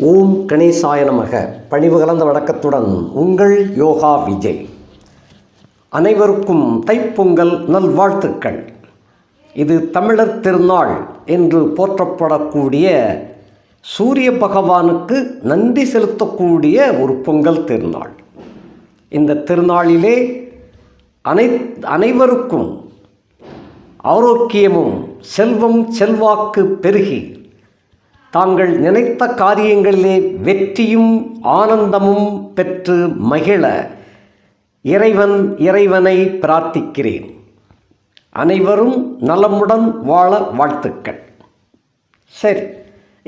ஓம் கணேசாய நமக. பணிவு கலந்த வணக்கத்துடன் உங்கள் யோகா விஜய். அனைவருக்கும் தைப்பொங்கல் நல்வாழ்த்துக்கள். இது தமிழர் திருநாள் என்று போற்றப்படக்கூடிய சூரிய பகவானுக்கு நன்றி செலுத்தக்கூடிய ஒரு பொங்கல் திருநாள். இந்த திருநாளிலே அனை அனைவருக்கும் ஆரோக்கியமும் செல்வம் செல்வாக்கு பெருகி தாங்கள் நினைத்த காரியங்களிலே வெற்றியும் ஆனந்தமும் பெற்று மகிழ இறைவன் இறைவனை பிரார்த்திக்கிறேன். அனைவரும் நலமுடன் வாழ வாழ்த்துக்கள். சரி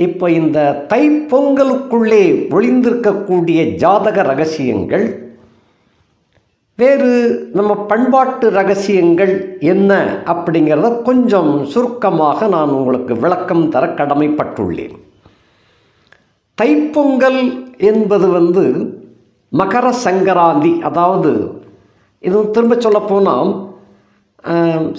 இப்போ இந்த தைப்பொங்கலுக்குள்ளே ஒளிந்திருக்கக்கூடிய ஜாதக ரகசியங்கள் வேறு நம்ம பண்பாட்டு ரகசியங்கள் என்ன அப்படிங்கிறத கொஞ்சம் சுருக்கமாக நான் உங்களுக்கு விளக்கம் தர கடமைப்பட்டுள்ளேன். தைப்பொங்கல் என்பது வந்து மகர சங்கராந்தி அதாவது இது திரும்ப சொல்லப்போனால்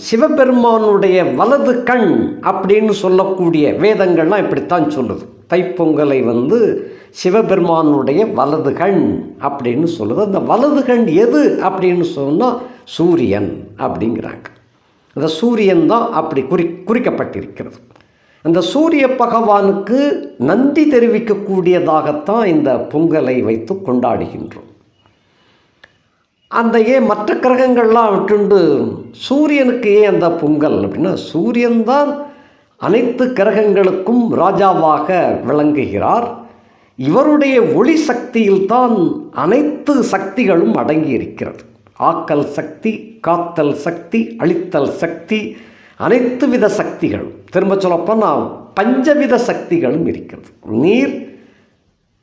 சிவபெருமானுடைய வலது கண் அப்படின்னு சொல்லக்கூடிய வேதங்கள்லாம் இப்படித்தான் சொல்லுது. தைப்பொங்கலை வந்து சிவபெருமானுடைய வலது கண் அப்படின்னு சொல்லுது. அந்த வலது கண் எது அப்படின்னு சொன்னால் சூரியன் அப்படிங்கிறாங்க. அந்த சூரியன் தான் அப்படி குறி குறிக்கப்பட்டிருக்கிறது. அந்த சூரிய பகவானுக்கு நன்றி தெரிவிக்கக்கூடியதாகத்தான் இந்த பொங்கலை வைத்து கொண்டாடுகின்றோம். அந்த ஏன் மற்ற கிரகங்கள்லாம் விட்டுண்டு சூரியனுக்கு ஏன் அந்த பொங்கல் அப்படின்னா சூரியன்தான் அனைத்து கிரகங்களுக்கும் ராஜாவாக விளங்குகிறார். இவருடைய ஒளி சக்தியில்தான் அனைத்து சக்திகளும் அடங்கி இருக்கிறது ஆக்கல் சக்தி காத்தல் சக்தி அழித்தல் சக்தி அனைத்து வித சக்திகளும். திரும்ப சொல்லப்போனால் பஞ்சவித சக்திகளும் இருக்கிறது. நீர்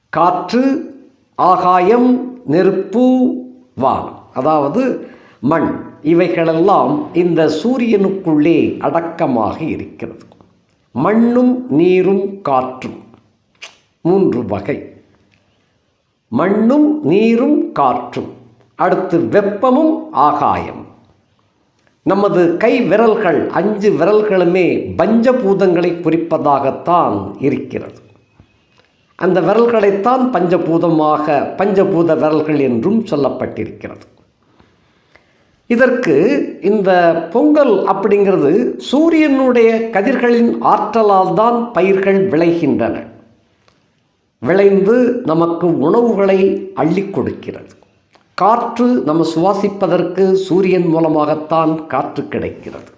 காற்று ஆகாயம் நெருப்பு வானம். அதாவது மண். இவைகளெல்லாம் இந்த சூரியனுக்குள்ளே அடக்கமாக இருக்கிறது. மண்ணும் நீரும் காற்றும். மூன்று வகை. மண்ணும் நீரும் காற்றும். அடுத்து வெப்பமும் ஆகாயம். நமது கை விரல்கள் அஞ்சு விரல்களுமே பஞ்சபூதங்களை குறிப்பதாகத்தான் இருக்கிறது. அந்த விரல்களைத்தான் பஞ்சபூதமாக பஞ்சபூத விரல்கள் என்றும் சொல்லப்பட்டிருக்கிறது. இதற்கு இந்த பொங்கல் அப்படிங்கிறது சூரியனுடைய கதிர்களின் ஆற்றலால் தான் பயிர்கள் விளைகின்றன. விளைந்து நமக்கு உணவுகளை அள்ளி கொடுக்கிறது. காற்று நம்ம சுவாசிப்பதற்கு சூரியன் மூலமாகத்தான் காற்று கிடைக்கிறது.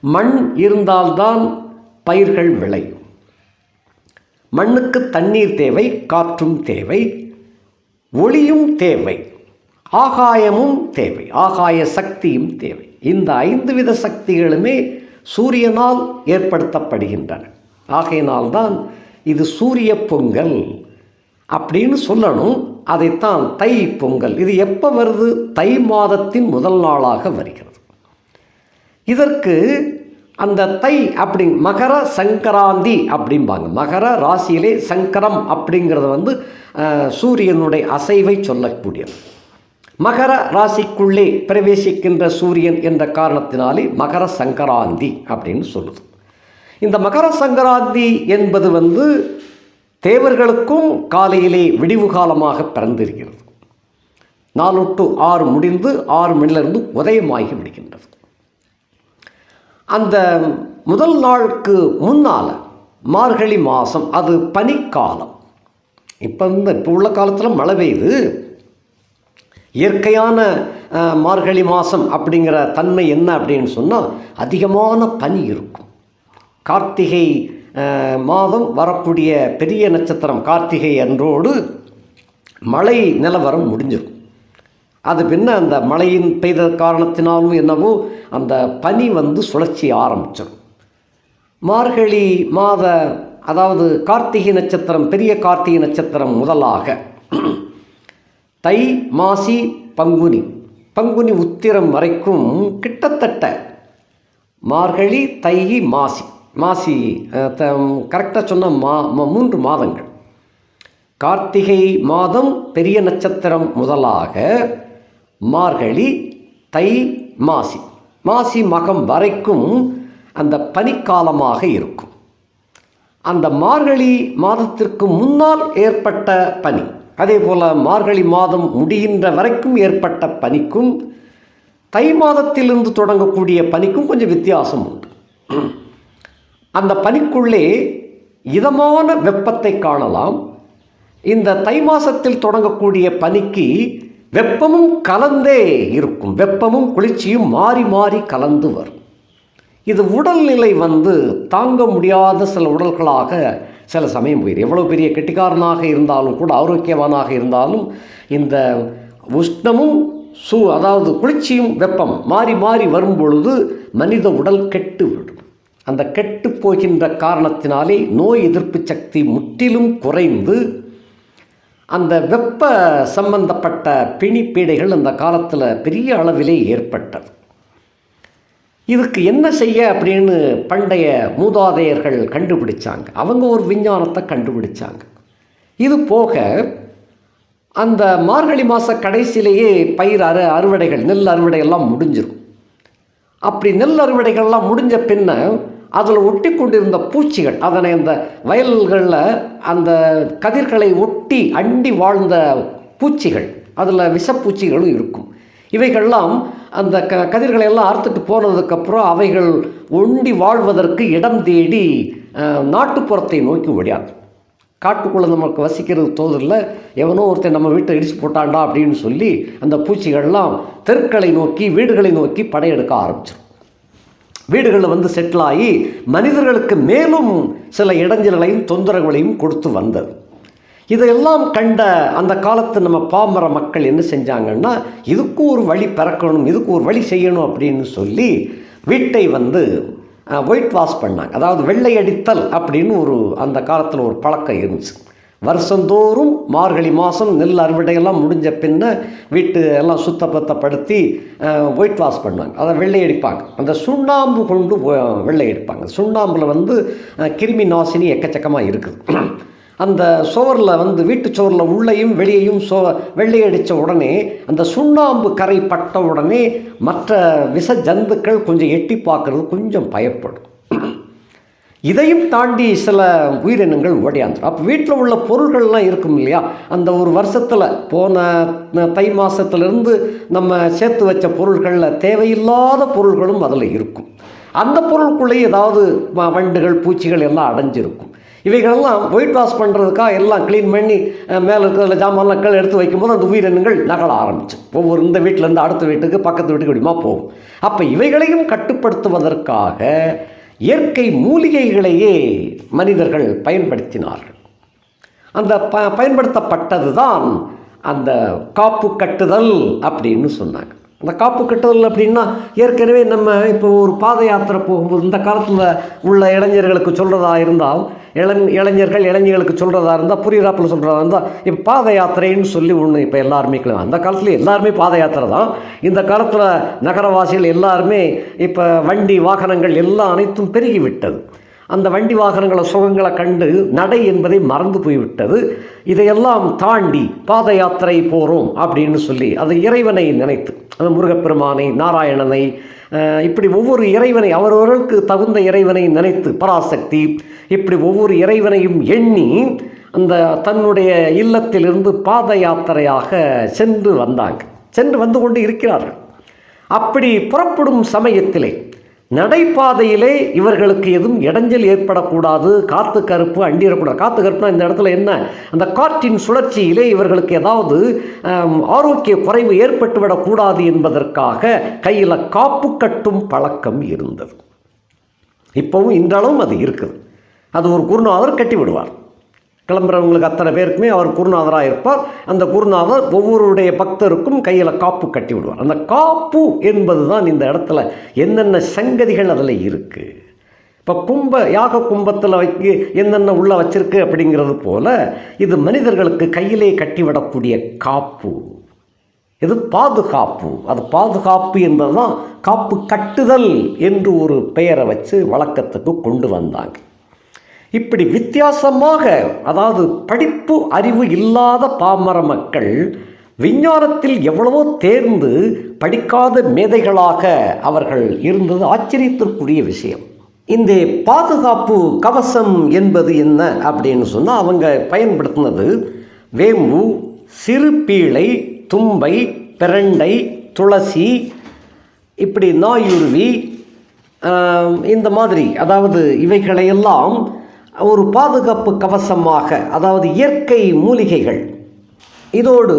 மண் இருந்தால்தான் பயிர்கள் விளையும். மண்ணுக்கு தண்ணீர் தேவை காற்றும் தேவை ஒளியும் தேவை. ஆகாயமும் தேவை ஆகாய சக்தியும் தேவை. இந்த ஐந்து வித சக்திகளுமே சூரியனால் ஏற்படுத்தப்படுகின்றன. ஆகையினால்தான் இது சூரிய பொங்கல் அப்படின்னு சொல்லணும். அதைத்தான் தை பொங்கல். இது எப்போ வருது? தை மாதத்தின் முதல் நாளாக வருகிறது. இதற்கு அந்த தை அப்படி மகர சங்கராந்தி அப்படிம்பாங்க. மகர ராசியிலே சங்கரம் அப்படிங்கிறது வந்து சூரியனுடைய அசைவை சொல்லக்கூடியது. மகர ராசிக்குள்ளே பிரவேசிக்கின்ற சூரியன் என்ற காரணத்தினாலே மகர சங்கராந்தி அப்படின்னு சொல்லுது. இந்த மகர சங்கராந்தி என்பது வந்து தேவர்களுக்கும் காலையிலே விடிவு காலமாக பிறந்திருக்கிறது. நாலு டு ஆறு முடிந்து ஆறு மணிலிருந்து உதயமாகி விடுகின்றது. அந்த முதல் நாளுக்கு முன்னால் மார்கழி மாதம் அது பனிக்காலம். இப்போ இந்த இப்போ உள்ள காலத்தில் மழை பெய்யுது. இயற்கையான மார்கழி மாதம் அப்படிங்கிற தன்மை என்ன அப்படின்னு சொன்னால் அதிகமான பனி இருக்கும். கார்த்திகை மாதம் வரக்கூடிய பெரிய நட்சத்திரம் கார்த்திகை அன்றோடு மழை நிலவரம் முடிஞ்சிடும் அது பின்ன அந்த மழையின் பெய்த காரணத்தினாலும் என்னவோ அந்த பனி வந்து சுழற்சி ஆரம்பிச்சிடும் மார்கழி மாத அதாவது கார்த்திகை நட்சத்திரம் பெரிய கார்த்திகை நட்சத்திரம் முதலாக தை மாசி பங்குனி. பங்குனி உத்திரம் வரைக்கும் கிட்டத்தட்ட மார்கழி தை மாசி. மாசி த கரெக்டாக சொன்ன மா மூன்று மாதங்கள். கார்த்திகை மாதம் பெரிய நட்சத்திரம் முதலாக மார்கழி தை மாசி. மாசி மகம் வரைக்கும் அந்த பனிக்காலமாக இருக்கும். அந்த மார்கழி மாதத்திற்கு முன்னால் ஏற்பட்ட பனி. அதே போல் மார்கழி மாதம் முடிகின்ற வரைக்கும் ஏற்பட்ட பனிக்கும் தை மாதத்திலிருந்து தொடங்கக்கூடிய பனிக்கும் கொஞ்சம் வித்தியாசம் உண்டு. அந்த பனிக்குள்ளே இதமான வெப்பத்தை காணலாம். இந்த தை மாதத்தில் தொடங்கக்கூடிய பனிக்கு வெப்பமும் கலந்தே இருக்கும். வெப்பமும் குளிர்ச்சியும் மாறி மாறி கலந்து வரும். இது உடல்நிலை வந்து தாங்க முடியாத சில உடல்களாக சில சமயம் உயிர் எவ்வளோ பெரிய கெட்டிக்காரனாக இருந்தாலும் கூட ஆரோக்கியவானாக இருந்தாலும் இந்த உஷ்ணமும் சூ அதாவது குளிர்ச்சியும் வெப்பம் மாறி மாறி வரும் பொழுது மனித உடல் கெட்டு விடும் அந்த கெட்டு போகின்ற காரணத்தினாலே நோய் எதிர்ப்பு சக்தி முற்றிலும் குறைந்து அந்த வெப்ப சம்பந்தப்பட்ட பிணிப்பீடைகள் அந்த காலத்தில் பெரிய அளவிலே ஏற்பட்டது. இதுக்கு என்ன செய்ய அப்படின்னு பண்டைய மூதாதையர்கள் கண்டுபிடிச்சாங்க. அவங்க ஒரு விஞ்ஞானத்தை கண்டுபிடிச்சாங்க. இது போக அந்த மார்கழி மாத கடைசியிலேயே பயிர் அறு அறுவடைகள் நெல் அறுவடையெல்லாம் முடிஞ்சிடும் அப்படி நெல் அறுவடைகள்லாம் முடிஞ்ச பின்ன அதில் ஒட்டி கொண்டிருந்த பூச்சிகள் அதனை அந்த வயல்களில் அந்த கதிர்களை ஒட்டி அண்டி வாழ்ந்த பூச்சிகள் அதில் விஷப்பூச்சிகளும் இருக்கும். இவைகள்லாம் அந்த க கதிர்களை எல்லாம் அறுத்துட்டு போனதுக்கப்புறம் அவைகள் ஒண்டி வாழ்வதற்கு இடம் தேடி நாட்டுப்புறத்தை நோக்கி ஓடியாது காட்டுக்குள்ளே நமக்கு வசிக்கிறது தோதில்ல எவனோ ஒருத்தன் நம்ம வீட்டை இடிச்சு போட்டாண்டா அப்படின்னு சொல்லி அந்த பூச்சிகள்லாம் தெற்களை நோக்கி வீடுகளை நோக்கி படையெடுக்க ஆரம்பிச்சிடும் வீடுகளில் வந்து செட்டில் ஆகி மனிதர்களுக்கு மேலும் சில இடைஞ்சல்களையும் தொந்தரவுகளையும் கொடுத்து வந்தது. இதையெல்லாம் கண்ட அந்த காலத்து நம்ம பாமர மக்கள் என்ன செஞ்சாங்கன்னா இதுக்கு ஒரு வழி பிறக்கணும் இதுக்கு ஒரு வழி செய்யணும் அப்படின்னு சொல்லி வீட்டை வந்து ஒயிட் வாஷ் பண்ணாங்க. அதாவது வெள்ளை அடித்தல் அப்படின்னு ஒரு அந்த காலத்தில் ஒரு பழக்கம் இருந்துச்சு. வருஷந்தோறும் மார்கழி மாதம் நெல் அறுவடையெல்லாம் முடிஞ்ச பின்ன வீட்டு எல்லாம் சுத்தபத்தப்படுத்தி ஒயிட் வாஷ் பண்ணுவாங்க அதை வெள்ளை அடிப்பாங்க. அந்த சுண்ணாம்பு கொண்டு ஒ- வெள்ளை அடிப்பாங்க. சுண்ணாம்பில் வந்து கிருமி நாசினி எக்கச்சக்கமாக இருக்குது. அந்த சுவரில் வந்து வீட்டு சுவரில் உள்ளேயும் வெளியையும் சோ வெள்ளையடித்த உடனே அந்த சுண்ணாம்பு கரை பட்ட உடனே மற்ற விஷ ஜந்துக்கள் கொஞ்சம் எட்டி பார்க்கறது கொஞ்சம் பயப்படும். இதையும் தாண்டி சில உயிரினங்கள் ஓடியாந்துடும் அப்போ வீட்டில் உள்ள பொருள்கள்லாம் இருக்கும் இல்லையா? அந்த ஒரு வருஷத்தில் போன தை மாதத்துலேருந்து நம்ம சேர்த்து வச்ச பொருள்களில் தேவையில்லாத பொருள்களும் அதில் இருக்கும். அந்த பொருளுக்குள்ளேயே ஏதாவது வண்டுகள் பூச்சிகள் எல்லாம் அடைஞ்சிருக்கும். இவைகளெல்லாம் ஒயிட் வாஷ் பண்ணுறதுக்காக எல்லாம் க்ளீன் பண்ணி மேலே இருக்கிற ஜாமான்லாம் கீழே எடுத்து வைக்கும்போது அந்த உயிரினங்கள் நகல ஆரம்பிச்சு. ஒவ்வொரு இந்த வீட்டிலேருந்து அடுத்த வீட்டுக்கு பக்கத்து வீட்டுக்கு இப்படிமா போகும். அப்போ இவைகளையும் கட்டுப்படுத்துவதற்காக இயற்கை மூலிகைகளையே மனிதர்கள் பயன்படுத்தினார்கள். அந்த ப பயன்படுத்தப்பட்டது தான் அந்த காப்பு கட்டுதல் அப்படின்னு சொன்னாங்க. அந்த காப்பு கட்டுதல் அப்படின்னா ஏற்கனவே நம்ம இப்போ ஒரு பாத யாத்திரை போகும்போது இந்த காலத்தில் உள்ள இளைஞர்களுக்கு சொல்கிறதா இருந்தால் இளம் இளைஞர்கள் இளைஞர்களுக்கு சொல்கிறதா இருந்தால் புரியுறாப்பில் சொல்கிறதா இருந்தால் இப்போ பாத யாத்திரைன்னு சொல்லி ஒன்று இப்போ எல்லாருமே கிளம்பி அந்த காலத்தில் எல்லாருமே பாத யாத்திரை தான். இந்த காலத்தில் நகரவாசிகள் எல்லாருமே இப்போ வண்டி வாகனங்கள் எல்லாம் அனைத்தும் பெருகிவிட்டது. அந்த வண்டி வாகனங்களை சுகங்களை கண்டு நடை என்பதை மறந்து போய்விட்டது. இதையெல்லாம் தாண்டி பாத யாத்திரை போகிறோம் அப்படின்னு சொல்லி அது இறைவனை நினைத்து அது முருகப்பெருமானை நாராயணனை இப்படி ஒவ்வொரு இறைவனை அவரவர்களுக்கு தகுந்த இறைவனை நினைத்து பராசக்தி இப்படி ஒவ்வொரு இறைவனையும் எண்ணி அந்த தன்னுடைய இல்லத்திலிருந்து பாத யாத்திரையாக சென்று வந்தாங்க. சென்று வந்து கொண்டு இருக்கிறார்கள். அப்படி புறப்படும் சமயத்திலே நடைபாதையிலே இவர்களுக்கு எதுவும் இடைஞ்சல் ஏற்படக்கூடாது காத்து கருப்பு அண்டிடக்கூடாது காத்து கருப்புனா இந்த இடத்துல என்ன? அந்த காற்றின் சுழற்சியிலே இவர்களுக்கு ஏதாவது ஆரோக்கிய குறைவு ஏற்பட்டுவிடக்கூடாது என்பதற்காக கையில் காப்பு கட்டும் பழக்கம் இருந்தது. இப்போவும் இன்றளவும் அது இருக்குது. அது ஒரு குருநாதர் கட்டி விடுவார். கிளம்புறவங்களுக்கு அத்தனை பேருக்குமே அவர் குருநாதராக இருப்பார். அந்த குருநாதர் ஒவ்வொருடைய பக்தருக்கும் கையில் காப்பு கட்டி விடுவார். அந்த காப்பு என்பது தான் இந்த இடத்துல என்னென்ன சங்கதிகள் அதில் இருக்குது இப்போ கும்ப யாக கும்பத்தில் வைக்க என்னென்ன உள்ளே வச்சிருக்கு அப்படிங்கிறது போல் இது மனிதர்களுக்கு கையிலே கட்டிவிடக்கூடிய காப்பு. இது பாதுகாப்பு. அது பாதுகாப்பு என்பது தான் காப்பு கட்டுதல் என்று ஒரு பெயரை வச்சு வழக்கத்துக்கு கொண்டு வந்தாங்க. இப்படி வித்தியாசமாக அதாவது படிப்பு அறிவு இல்லாத பாமர மக்கள் விஞ்ஞானத்தில் எவ்வளவோ தேர்ந்து படிக்காத மேதைகளாக அவர்கள் இருந்தது ஆச்சரியத்திற்குரிய விஷயம். இந்த பாதுகாப்பு கவசம் என்பது என்ன அப்படின்னு சொன்னால் அவங்க பயன்படுத்தினது வேம்பு சிறு பீளை தும்பை பிரண்டை துளசி இப்படி நாயுருவி இந்த மாதிரி அதாவது இவைகளையெல்லாம் ஒரு பாதுகாப்பு கவசமாக அதாவது இயற்கை மூலிகைகள். இதோடு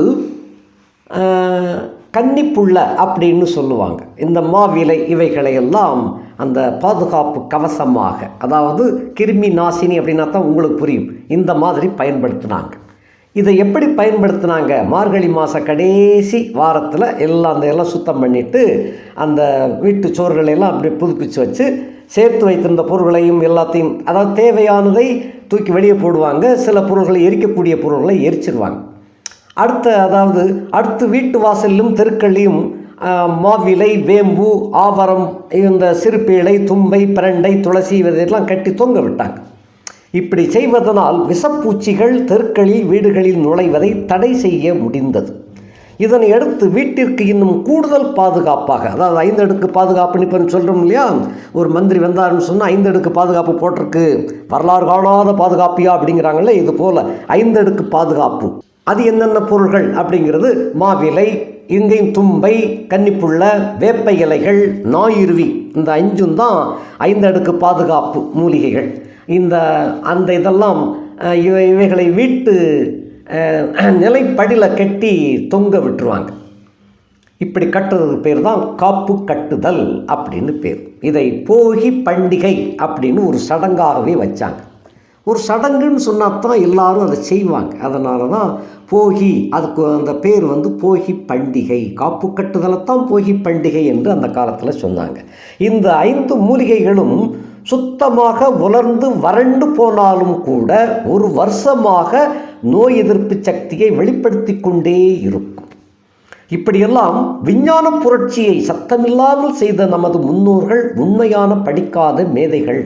கன்னிப்புள்ள அப்படின்னு சொல்லுவாங்க. இந்த மாவிலை இவைகளையெல்லாம் அந்த பாதுகாப்பு கவசமாக அதாவது கிருமி நாசினி அப்படின்னா தான் உங்களுக்கு புரியும். இந்த மாதிரி பயன்படுத்தினாங்க. இதை எப்படி பயன்படுத்தினாங்க? மார்கழி மாத கடைசி வாரத்தில் எல்லாம் அந்த எல்லாம் சுத்தம் பண்ணிவிட்டு அந்த வீட்டு சோறுகளை எல்லாம் அப்படியே புதுப்பித்து வச்சு சேர்த்து வைத்திருந்த பொருள்களையும் எல்லாத்தையும் அதாவது தேவையானதை தூக்கி வெளியே போடுவாங்க. சில பொருள்களை எரிக்கக்கூடிய பொருள்களை எரிச்சிருவாங்க. அடுத்த அதாவது அடுத்து வீட்டு வாசலிலும் தெருக்கள்லையும் மாவிலை வேம்பு ஆவரம் இந்த சிறுப்பீளை தும்பை பிரண்டை துளசி இதெல்லாம் கட்டி தொங்க விட்டாங்க. இப்படி செய்வதனால் விஷப்பூச்சிகள் தெருக்களில் வீடுகளில் நுழைவதை தடை செய்ய முடிந்தது. இதனை அடுத்து வீட்டிற்கு இன்னும் கூடுதல் பாதுகாப்பாக அதாவது ஐந்து அடுக்கு பாதுகாப்புன்னு இப்போ சொல்கிறோம் இல்லையா? ஒரு மந்திரி வந்தாருன்னு சொன்னால் ஐந்து அடுக்கு பாதுகாப்பு போட்டிருக்கு. வரலாறு காணாத பாதுகாப்பியா அப்படிங்கிறாங்கல்ல இது போல் ஐந்து அடுக்கு பாதுகாப்பு. அது என்னென்ன பொருள்கள் அப்படிங்கிறது மாவிலை இங்கேயும் தும்பை கன்னிப்புள்ள வேப்ப இலைகள் நாயுருவி இந்த அஞ்சும் தான் ஐந்தடுக்கு பாதுகாப்பு மூலிகைகள். இந்த அந்த இதெல்லாம் இவை இவைகளை வீட்டு நிலைப்படியில் கட்டி தொங்க விட்டுருவாங்க. இப்படி கட்டுறதுக்கு பேர் தான் காப்பு கட்டுதல் அப்படின்னு பேர். இதை போகி பண்டிகை அப்படின்னு ஒரு சடங்காகவே வச்சாங்க. ஒரு சடங்குன்னு சொன்னால் தான் எல்லாரும் அதை செய்வாங்க. அதனால தான் போகி அதுக்கு அந்த பேர் வந்து போகி பண்டிகை. காப்பு கட்டுதலைத்தான் போகி பண்டிகை என்று அந்த காலத்தில் சொன்னாங்க. இந்த ஐந்து மூலிகைகளும் சுத்தமாக உலர்ந்து வறண்டு போனாலும் கூட ஒரு வருஷமாக நோய் எதிர்ப்பு சக்தியை வெளிப்படுத்தி கொண்டே இருக்கும். இப்படியெல்லாம் விஞ்ஞான புரட்சியை சத்தமில்லாமல் செய்த நமது முன்னோர்கள் உண்மையான படிக்காத மேதைகள்.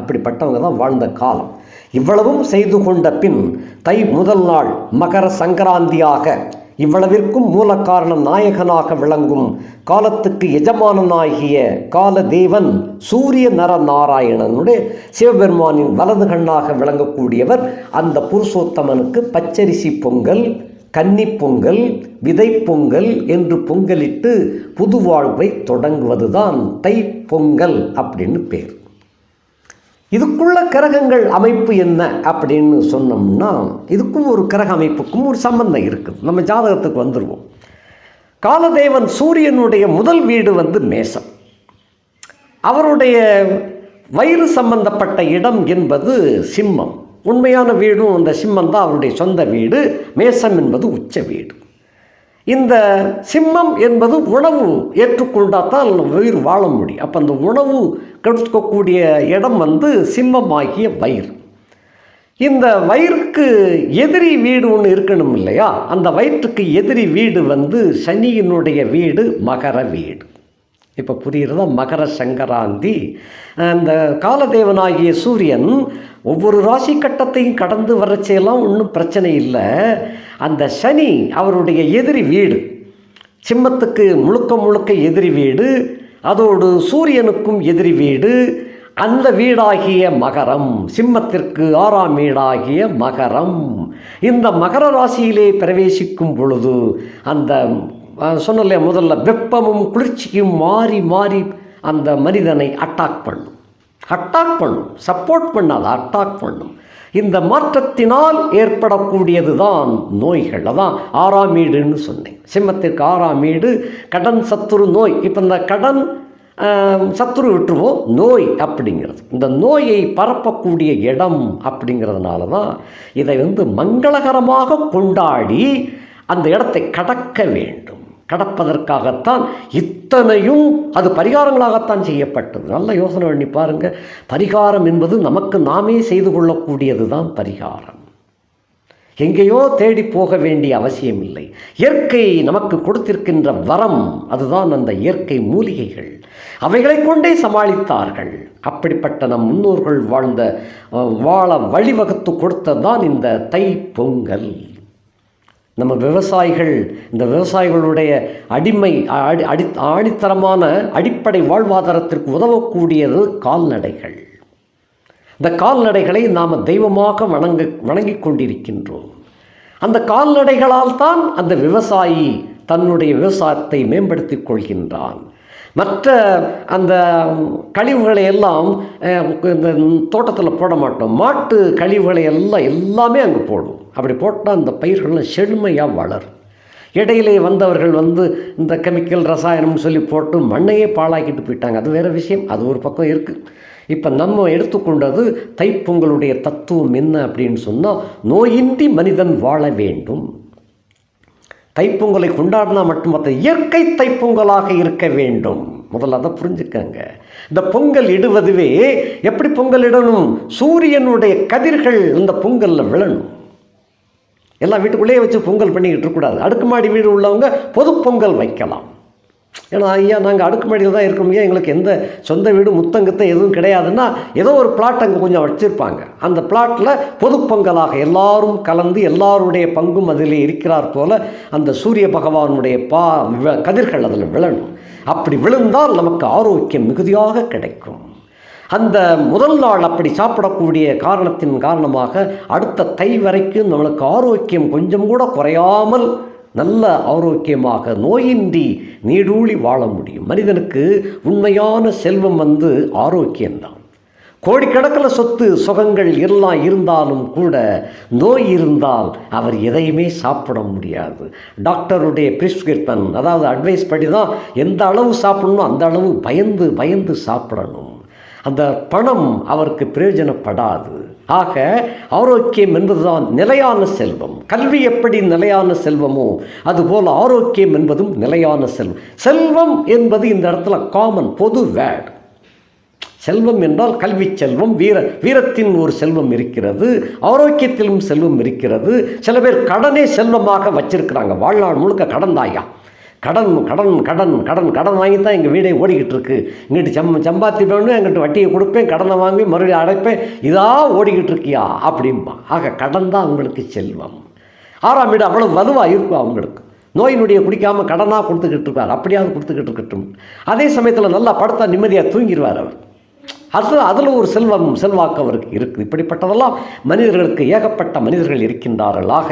அப்படிப்பட்டவங்க தான் வாழ்ந்த காலம். இவ்வளவும் செய்து கொண்ட பின் தை முதல் நாள் மகர சங்கராந்தியாக இவ்வளவிற்கும் மூல காரணம் நாயகனாக விளங்கும் காலத்துக்கு எஜமானனாகிய காலதேவன் சூரிய நர நாராயணனுடைய சிவபெருமானின் வலது கண்ணாக விளங்கக்கூடியவர். அந்த புருஷோத்தமனுக்கு பச்சரிசி பொங்கல் கன்னி பொங்கல் விதை பொங்கல் என்று பொங்கலிட்டு புது வாழ்வை தொடங்குவதுதான் தை பொங்கல் அப்படின்னு பேர். இதுக்குள்ள கிரகங்கள் அமைப்பு என்ன அப்படின்னு சொன்னோம்னா இதுக்கும் ஒரு கிரக அமைப்புக்கும் ஒரு சம்பந்தம் இருக்குது நம்ம ஜாதகத்துக்கு வந்துடுவோம் காலதேவன் சூரியனுடைய முதல் வீடு வந்து மேசம். அவருடைய வயிறு சம்பந்தப்பட்ட இடம் என்பது சிம்மம். உண்மையான வீடும் அந்த சிம்மம் தான் அவருடைய சொந்த வீடு. மேசம் என்பது உச்ச வீடு. இந்த சிம்மம் என்பது உணவு ஏற்றுக்கொண்டாதான் உயிர் வாழ முடியும். அப்போ அந்த உணவு கொடுக்கக்கூடிய இடம் வந்து சிம்மமாகிய வயிறு. இந்த வயிறுக்கு எதிரி வீடு ஒன்று இருக்கணும் இல்லையா? அந்த வயிற்றுக்கு எதிரி வீடு வந்து சனியினுடைய வீடு மகர வீடு. இப்போ புரிகிறதா மகர சங்கராந்தி. அந்த காலதேவனாகிய சூரியன் ஒவ்வொரு ராசி கட்டத்தையும் கடந்து வரச்செல்லாம் ஒன்றும் பிரச்சனை இல்லை. அந்த சனி அவருடைய எதிரி வீடு. சிம்மத்துக்கு முழுக்க முழுக்க எதிரி வீடு. அதோடு சூரியனுக்கும் எதிரி வீடு. அந்த வீடாகிய மகரம். சிம்மத்திற்கு ஆறாம் வீடாகிய மகரம். இந்த மகர ராசியிலே பிரவேசிக்கும் பொழுது அந்த சொன்னல முதல்ல வெப்பமும் குளிர்ச்சியும் மாறி மாறி அந்த மனிதனை அட்டாக் பண்ணும். அட்டாக் பண்ணும். சப்போர்ட் பண்ணாது அட்டாக் பண்ணும். இந்த மாற்றத்தினால் ஏற்படக்கூடியது தான் நோய்கள். அதான் ஆறாமீடுன்னு சொன்னேன். சிம்மத்திற்கு ஆறாமீடு கடன் சத்துரு நோய். இப்போ இந்த கடன் சத்துரு விட்டுருவோம் நோய் அப்படிங்கிறது. இந்த நோயை பரப்பக்கூடிய இடம் அப்படிங்கிறதுனால தான் இதை வந்து மங்களகரமாக கொண்டாடி அந்த இடத்தை கடக்க வேண்டும். கடப்பதற்காகத்தான் இத்தனையும் அது பரிகாரங்களாகத்தான் செய்யப்பட்டது. நல்ல யோசனை பண்ணி பாருங்க. பரிகாரம் என்பது நமக்கு நாமே செய்து கொள்ளக்கூடியது தான் பரிகாரம். எங்கேயோ தேடி போக வேண்டிய அவசியம் இல்லை இயற்கை நமக்கு கொடுத்திருக்கின்ற வரம் அதுதான் அந்த இயற்கை மூலிகைகள். அவைகளை கொண்டே சமாளித்தார்கள். அப்படிப்பட்ட நம் முன்னோர்கள் வாழ்ந்த வாழ வழிவகுத்து கொடுத்ததுதான் இந்த தை பொங்கல் நம்ம விவசாயிகள் இந்த விவசாயிகளுடைய அடிமை அடி அடி ஆணித்தரமான அடிப்படை வாழ்வாதாரத்திற்கு உதவக்கூடியது கால்நடைகள். இந்த கால்நடைகளை நாம் தெய்வமாக வணங்க வணங்கி கொண்டிருக்கின்றோம். அந்த கால்நடைகளால் தான் அந்த விவசாயி தன்னுடைய விவசாயத்தை மேம்படுத்திக் கொள்கின்றான். மற்ற அந்த கழிவுகளை எல்லாம் இந்த தோட்டத்தில் போட மாட்டோம். மாட்டு கழிவுகளை எல்லாம் எல்லாமே அங்கே போடும். அப்படி போட்டால் அந்த பயிர்கள்லாம் செழுமையாக வளரும். இடையிலே வந்தவர்கள் வந்து இந்த கெமிக்கல் ரசாயனம்னு சொல்லி போட்டு மண்ணையே பாழாக்கிட்டு போயிட்டாங்க. அது வேறு விஷயம். அது ஒரு பக்கம் இருக்குது இப்போ நம்ம எடுத்துக்கொண்டது தைப்பொங்கலுடைய தத்துவம் என்ன அப்படின்னு சொன்னால் நோயின்றி மனிதன் வாழ வேண்டும். தைப்பொங்கலை கொண்டாடினா மட்டுமல்ல இயற்கை தைப்பொங்கலாக இருக்க வேண்டும். முதல்ல அதை புரிஞ்சுக்கங்க. இந்த பொங்கல் இடுவதுவே எப்படி பொங்கல் இடணும்? சூரியனுடைய கதிர்கள் இந்த பொங்கலில் விழணும். எல்லாம் வீட்டுக்குள்ளேயே வச்சு பொங்கல் பண்ணிக்கிட்டு இருக்கக்கூடாது. அடுக்குமாடி வீடு உள்ளவங்க பொது பொங்கல் வைக்கலாம். ஏன்னா ஐயா நாங்கள் அடுக்குமாடியில் தான் இருக்கோம். ஐயா எங்களுக்கு எந்த சொந்த வீடு முத்தங்கத்தை எதுவும் கிடையாதுன்னா ஏதோ ஒரு பிளாட் அங்கே கொஞ்சம் வச்சுருப்பாங்க. அந்த பிளாட்டில் பொது பொங்கலாக எல்லாரும் கலந்து எல்லாருடைய பங்கும் அதில் இருக்கிறார் போல அந்த சூரிய பகவானுடைய பா கதிர்கள் அதில் விழணும். அப்படி விழுந்தால் நமக்கு ஆரோக்கியம் மிகுதியாக கிடைக்கும். அந்த முதல் நாள் அப்படி சாப்பிடக்கூடிய காரணத்தின் காரணமாக அடுத்த தை வரைக்கும் நம்மளுக்கு ஆரோக்கியம் கொஞ்சம் கூட குறையாமல் நல்ல ஆரோக்கியமாக நோயின்றி நீடூழி வாழ முடியும். மனிதனுக்கு உண்மையான செல்வம் வந்து ஆரோக்கியம்தான். கோடிக்கணக்கில் சொத்து சுகங்கள் எல்லாம் இருந்தாலும் கூட நோய் இருந்தால் அவர் எதையுமே சாப்பிட முடியாது. டாக்டருடைய பிரிஸ்கிரிப்ஷன் அதாவது அட்வைஸ் படி தான் எந்த அளவு சாப்பிடணும் அந்த அளவு பயந்து பயந்து சாப்பிடணும். அந்த பணம் அவருக்கு பிரயோஜனப்படாது. ஆக ஆரோக்கியம் என்பதுதான் நிலையான செல்வம். கல்வி எப்படி நிலையான செல்வமோ அதுபோல் ஆரோக்கியம் என்பதும் நிலையான செல்வம். செல்வம் என்பது இந்த இடத்துல காமன் பொது வேர்டு செல்வம் என்றால் கல்வி செல்வம் வீர வீரத்தின் ஒரு செல்வம் இருக்கிறது ஆரோக்கியத்திலும் செல்வம் இருக்கிறது. சில பேர் கடனே செல்வமாக வச்சிருக்கிறாங்க. வாழ்நாள் முழுக்க கடன் தாயா கடன் கடன் கடன் கடன் கடன் வாங்கி தான் எங்கள் வீடே ஓடிக்கிட்டு இருக்கு இங்கிட்டு சம் சம்பாத்தி வேணும் எங்கிட்ட வட்டியை கொடுப்பேன் கடனை வாங்கி மறுபடியும் அடைப்பேன். இதாக ஓடிக்கிட்டு இருக்கியா அப்படிம்பா. ஆக கடன் தான் அவங்களுக்கு செல்வம். ஆறாம் வீடு அவ்வளோ வலுவாக இருக்கும் அவங்களுக்கு. நோயினுடைய குடிக்காமல் கடனாக கொடுத்துக்கிட்டு இருக்கார் அப்படியாவது கொடுத்துக்கிட்டு இருக்கட்டும் அதே சமயத்தில் நல்லா படுத்தா நிம்மதியாக தூங்கிடுவார் அவர். அது அதில் ஒரு செல்வம் செல்வாக்கு அவருக்கு இருக்குது. இப்படிப்பட்டதெல்லாம் மனிதர்களுக்கு ஏகப்பட்ட மனிதர்கள் இருக்கின்றார்களாக.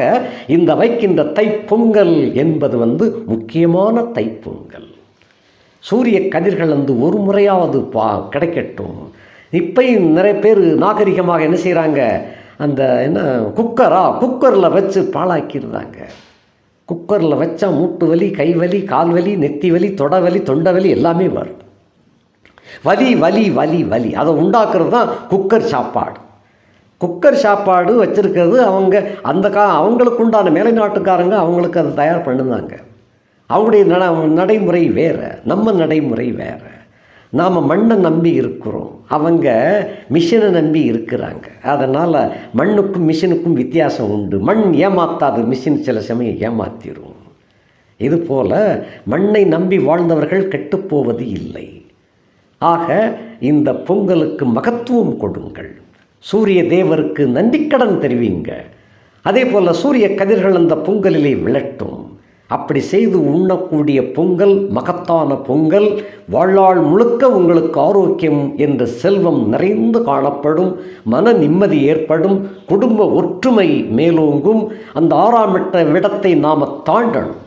இந்த வைக்கின்ற தைப்பொங்கல் என்பது வந்து முக்கியமான தைப்பொங்கல். சூரிய கதிர்கள் வந்து ஒரு முறையாவது பா கிடைக்கட்டும். இப்பையும் நிறைய பேர் நாகரிகமாக என்ன செய்கிறாங்க அந்த என்ன குக்கரா? குக்கரில் வச்சு பாழாக்கிடுறாங்க. குக்கரில் வச்சா மூட்டு வலி கை வலி கால் வலி நெத்தி வலி தொட வலி தொண்டை வலி எல்லாமே வரும். வலி வலி வலி வலி. அதை உண்டாக்குறது தான் குக்கர் சாப்பாடு. குக்கர் சாப்பாடு வச்சுருக்கிறது அவங்க அந்த கா அவங்களுக்கு உண்டான மேலை நாட்டுக்காரங்க அவங்களுக்கு அதை தயார் பண்ணுனாங்க. அவங்களுடைய நட நடைமுறை வேறு நம்ம நடைமுறை வேறு. நாம் மண்ணை நம்பி இருக்கிறோம். அவங்க மிஷினை நம்பி இருக்கிறாங்க. அதனால் மண்ணுக்கும் மிஷினுக்கும் வித்தியாசம் உண்டு. மண் ஏமாத்தாது மிஷின் சில சமயம் ஏமாத்திரும். இதுபோல் மண்ணை நம்பி வாழ்ந்தவர்கள் கெட்டுப்போவது இல்லை. ஆக இந்த பொங்கலுக்கு மகத்துவம் கொடுங்கள். சூரிய தேவருக்கு நன்றிக்கடன் தெரிவிங்க. அதே போல் சூரிய கதிர்கள் அந்த பொங்கலிலே விளட்டும். அப்படி செய்து உண்ணக்கூடிய பொங்கல் மகத்தான பொங்கல் வாழ்நாள் முழுக்க உங்களுக்கு ஆரோக்கியம் என்ற செல்வம் நிறைந்து காணப்படும் மன நிம்மதி ஏற்படும் குடும்ப ஒற்றுமை மேலோங்கும். அந்த ஆறாமிட்ட விடத்தை நாம் தாண்டணும்.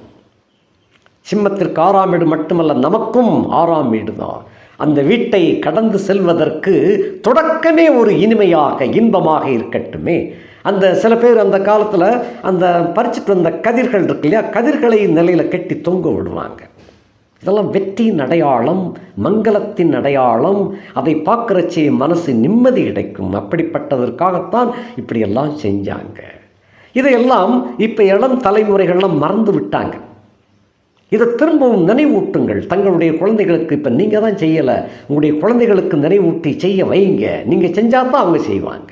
சிம்மத்திற்கு ஆறாம் வீடு மட்டுமல்ல நமக்கும் ஆறாம் வீடு தான் அந்த வீட்டை கடந்து செல்வதற்கு தொடக்கமே ஒரு இனிமையாக இன்பமாக இருக்கட்டுமே. அந்த சில பேர் அந்த காலத்தில் அந்த பறிச்சுட்டு வந்த கதிர்கள் இருக்கு இல்லையா? கதிர்களை நிலையில் கட்டி தொங்க விடுவாங்க. இதெல்லாம் வெற்றியின் அடையாளம் மங்களத்தின் அடையாளம். அதை பார்க்குறச்சே மனசு நிம்மதி கிடைக்கும். அப்படிப்பட்டதற்காகத்தான் இப்படியெல்லாம் செஞ்சாங்க. இதையெல்லாம் இப்போ இளம் தலைமுறைகள்லாம் மறந்து விட்டாங்க. இதை திரும்பவும் நினைவூட்டுங்கள். தங்களுடைய குழந்தைகளுக்கு இப்போ நீங்கள் தான் செய்யலை. உங்களுடைய குழந்தைகளுக்கு நினைவூட்டி செய்ய வைங்க. நீங்கள் செஞ்சால் தான் அவங்க செய்வாங்க.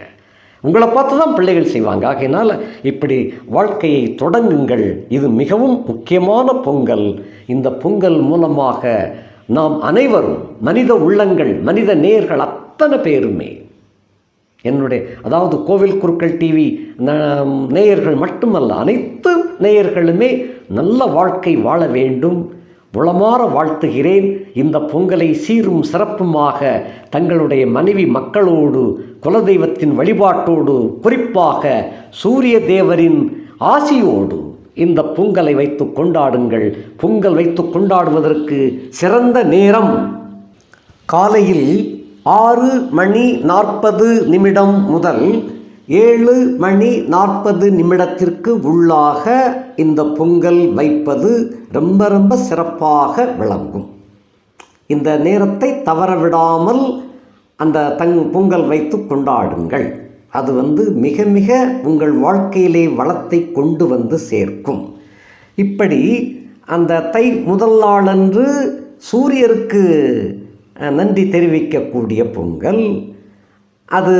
உங்களை பார்த்து தான் பிள்ளைகள் செய்வாங்க. ஆகையினால் இப்படி வாழ்க்கையை தொடங்குங்கள். இது மிகவும் முக்கியமான பொங்கல். இந்த பொங்கல் மூலமாக நாம் அனைவரும் மனித உள்ளங்கள் மனித நேர்கள் அத்தனை பேருமே என்னுடைய அதாவது கோவில் குருக்கள் டிவி நேயர்கள் மட்டுமல்ல அனைத்து நேயர்களுமே நல்ல வாழ்க்கை வாழ வேண்டும் உளமாற வாழ்த்துகிறேன். இந்த பொங்கலை சீரும் சிறப்புமாக தங்களுடைய மனைவி மக்களோடு குலதெய்வத்தின் வழிபாட்டோடு குறிப்பாக சூரிய தேவரின் ஆசியோடு இந்த பொங்கலை வைத்து கொண்டாடுங்கள். பொங்கல் வைத்து கொண்டாடுவதற்கு சிறந்த நேரம் காலையில் ஆறு மணி நாற்பது நிமிடம் முதல் ஏழு மணி நாற்பது நிமிடத்திற்கு உள்ளாக இந்த பொங்கல் வைப்பது ரொம்ப ரொம்ப சிறப்பாக விளங்கும். இந்த நேரத்தை தவறவிடாமல் அந்த தங் பொங்கல் வைத்து கொண்டாடுங்கள். அது வந்து மிக மிக உங்கள் வாழ்க்கையிலே வளத்தை கொண்டு வந்து சேர்க்கும். இப்படி அந்த தை முதல் நாளன்று சூரியருக்கு நன்றி தெரிவிக்கக்கூடிய பொங்கல் அது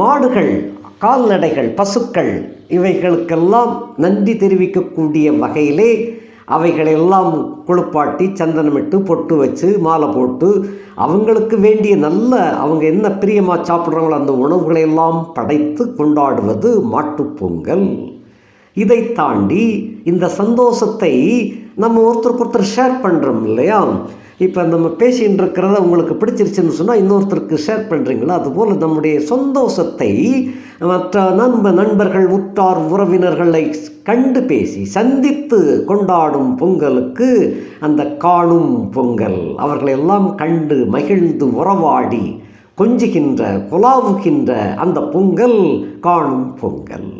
மாடுகள் கால்நடைகள் பசுக்கள் இவைகளுக்கெல்லாம் நன்றி தெரிவிக்கக்கூடிய வகையிலே அவைகளெல்லாம் குளிப்பாட்டி சந்தனமிட்டு பொட்டு வச்சு மாலை போட்டு அவங்களுக்கு வேண்டிய நல்ல அவங்க என்ன பிரியமாக சாப்பிட்றாங்களோ அந்த உணவுகளை எல்லாம் படைத்து கொண்டாடுவது மாட்டுப் பொங்கல். இதை தாண்டி இந்த சந்தோஷத்தை நம்ம ஒருத்தருக்கு ஒருத்தர் ஷேர் பண்ணுறோம் இல்லையா? இப்போ நம்ம பேசிகிட்டு இருக்கிறத உங்களுக்கு பிடிச்சிருச்சுன்னு சொன்னால் இன்னொருத்தருக்கு ஷேர் பண்ணுறீங்களா அதுபோல் நம்முடைய சந்தோஷத்தை மற்ற நண்ப நண்பர்கள் உற்றார் உறவினர்களை கண்டு பேசி சந்தித்து கொண்டாடும் பொங்கலுக்கு அந்த காணும் பொங்கல். அவர்களெல்லாம் கண்டு மகிழ்ந்து உறவாடி கொஞ்சுகின்ற குலாவுகின்ற அந்த பொங்கல் காணும் பொங்கல்.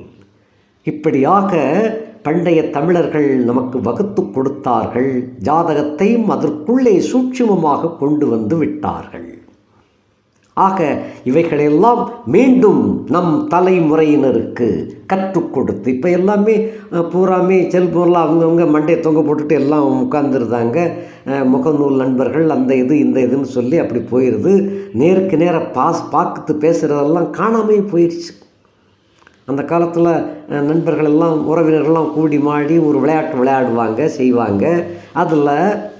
இப்படியாக பண்டைய தமிழர்கள் நமக்கு வகுத்து கொடுத்தார்கள். ஜாதகத்தையும் அதற்குள்ளே சூட்சுமமாக கொண்டு வந்து விட்டார்கள். ஆக இவைகளெல்லாம் மீண்டும் நம் தலைமுறையினருக்கு கற்றுக் கொடுத்து இப்போ எல்லாமே பூராமே செல்போனில் அவங்கவுங்க மண்டையை தொங்க போட்டுட்டு எல்லாம் உட்காந்துருந்தாங்க முகநூல் நண்பர்கள் அந்த இது இந்த இதுன்னு சொல்லி அப்படி போயிடுது நேருக்கு நேராக பாஸ் பார்த்து பேசுகிறதெல்லாம் காணாமே போயிடுச்சு அந்த காலத்தில் நண்பர்கள் எல்லாம் உறவினர்கள்லாம் கூடி மாடி ஒரு விளையாட்டு விளையாடுவாங்க செய்வாங்க. அதில்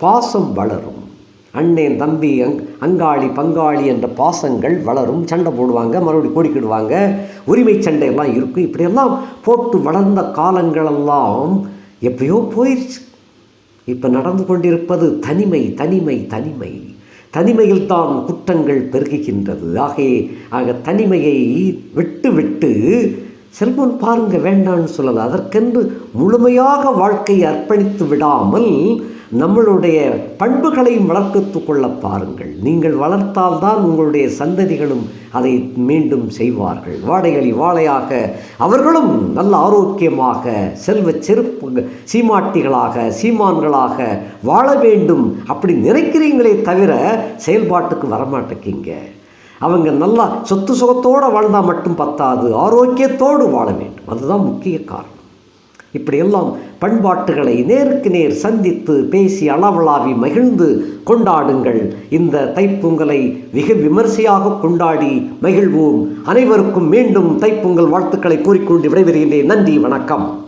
பாசம் வளரும். அண்ணன் தம்பி அங் அங்காளி பங்காளி என்ற பாசங்கள் வளரும். சண்டை போடுவாங்க மறுபடியும் கூடிக்கிடுவாங்க. உரிமை சண்டையெல்லாம் இருக்கும். இப்படியெல்லாம் போட்டு வளர்ந்த காலங்களெல்லாம் எப்பயோ போயிடுச்சு இப்போ நடந்து கொண்டிருப்பது தனிமை தனிமை தனிமை. தனிமையில் தான் குற்றங்கள் பெருகுகின்றது. ஆகவே ஆக தனிமையை விட்டு விட்டு செல்வன் பாருங்க வேண்டான்னு சொல்லலை. அதற்கென்று முழுமையாக வாழ்க்கையை அர்ப்பணித்து விடாமல் நம்மளுடைய பண்புகளையும் வளர்த்து கொள்ள பாருங்கள். நீங்கள் வளர்த்தால்தான் உங்களுடைய சந்ததிகளும் அதை மீண்டும் செய்வார்கள். வாடைகளி வாழையாக அவர்களும் நல்ல ஆரோக்கியமாக செல்வ செருப்பு சீமாட்டிகளாக சீமான்களாக வாழ வேண்டும். அப்படி நினைக்கிறீங்களே தவிர செயல்பாட்டுக்கு வரமாட்டேங்கிங்க அவங்க நல்லா சொத்து சுகத்தோடு வாழ்ந்தால் மட்டும் பத்தாது ஆரோக்கியத்தோடு வாழ வேண்டும். அதுதான் முக்கிய காரணம். இப்படியெல்லாம் பண்பாட்டுகளை நேருக்கு நேர் சந்தித்து பேசி அளவளாவி மகிழ்ந்து கொண்டாடுங்கள். இந்த தைப்பொங்கலை மிக விமர்சையாக கொண்டாடி மகிழ்வோம். அனைவருக்கும் மீண்டும் தைப்பொங்கல் வாழ்த்துக்களை கூறிக்கொண்டு விடைபெறுகின்றேன் நன்றி வணக்கம்.